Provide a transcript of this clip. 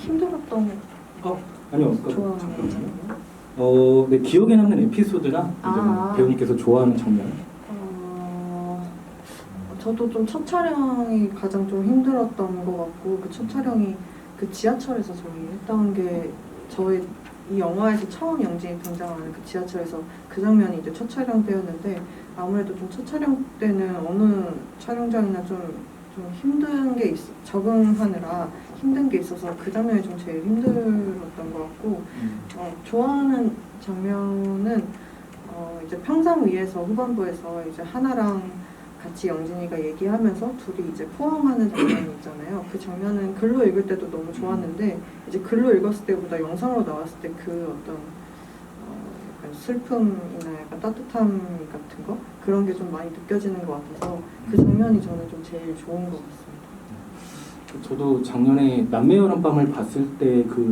힘들었던 어 아니요. 그, 좋아하는 잠깐만요. 어, 네, 기억에 남는 에피소드나 이제 뭐 아. 배우님께서 좋아하는 장면. 어, 저도 좀 첫 촬영이 가장 좀 힘들었던 것 같고 그 첫 촬영이 그 지하철에서 저희 했던 게 저의 이 영화에서 처음 영진이 등장하는 그 지하철에서 그 장면이 이제 첫 촬영 때였는데 아무래도 좀 첫 촬영 때는 어느 촬영장이나 좀, 좀 힘든 게 있, 적응하느라 힘든 게 있어서 그 장면이 좀 제일 힘들었던 것 같고 어, 좋아하는 장면은 어, 이제 평상 위에서 후반부에서 이제 하나랑 같이 영진이가 얘기하면서 둘이 이제 포옹하는 장면이 있잖아요. 그 장면은 글로 읽을 때도 너무 좋았는데 이제 글로 읽었을 때보다 영상으로 나왔을 때 그 어떤 어, 약간 슬픔이나 따뜻함 같은 거 그런 게 좀 많이 느껴지는 것 같아서 그 장면이 저는 좀 제일 좋은 것 같습니다. 저도 작년에 남매 여름밤을 봤을 때그